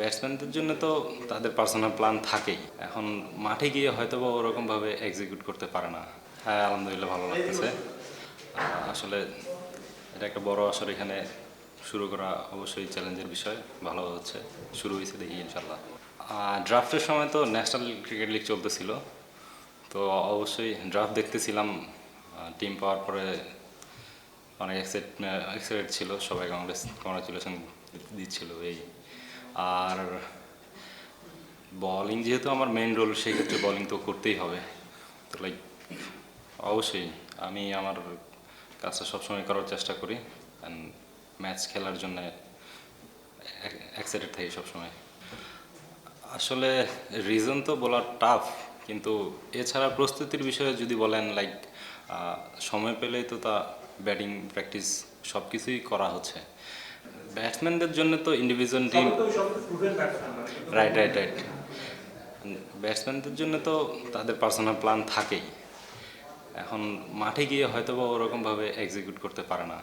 ব্যাটসম্যানদের জন্য তো তাদের পার্সোনাল প্ল্যান থাকেই। এখন মাঠে গিয়ে হয়তো বা ওরকমভাবে এক্সিকিউট করতে পারে না। হ্যাঁ আলহামদুলিল্লাহ ভালো লাগতেছে। আসলে এটা একটা বড় আসর এখানে শুরু করা অবশ্যই চ্যালেঞ্জের বিষয়। ভালো হচ্ছে। শুরু হয়েছে দেখি ইনশাল্লাহ ড্রাফটের সময় তো ন্যাশনাল ক্রিকেট লিগ চলতেছিল। তো অবশ্যই ড্রাফট দেখতেছিলাম। টিম পাওয়ার পরে অনেক এক্সাইটেড ছিল। সবাই কংগ্রেস কংগ্রাচুলেশন দিচ্ছিল এই আর বলিং যেহেতু আমার মেইন রোল সেই ক্ষেত্রে বলিং তো করতেই হবে। তো লাইক অবশ্যই আমি আমার কাজটা সবসময় করার চেষ্টা করি অ্যান্ড ম্যাচ খেলার জন্য এক্সাইটেড থাকি সবসময়। আসলে রিজন তো বলা টাফ কিন্তু এছাড়া প্রস্তুতির বিষয়ে যদি বলেন লাইক সময় পেলেই তো তা ব্যাটিং প্র্যাকটিস সব কিছুই করা হচ্ছে। ব্যাটসম্যানদের জন্য তো individual team right right right ব্যাটসম্যানদের জন্য তো তাদের পার্সোনাল প্ল্যান থাকেই। এখন মাঠে গিয়ে হয়তো বা ওরকমভাবে এক্সিকিউট করতে পারে না।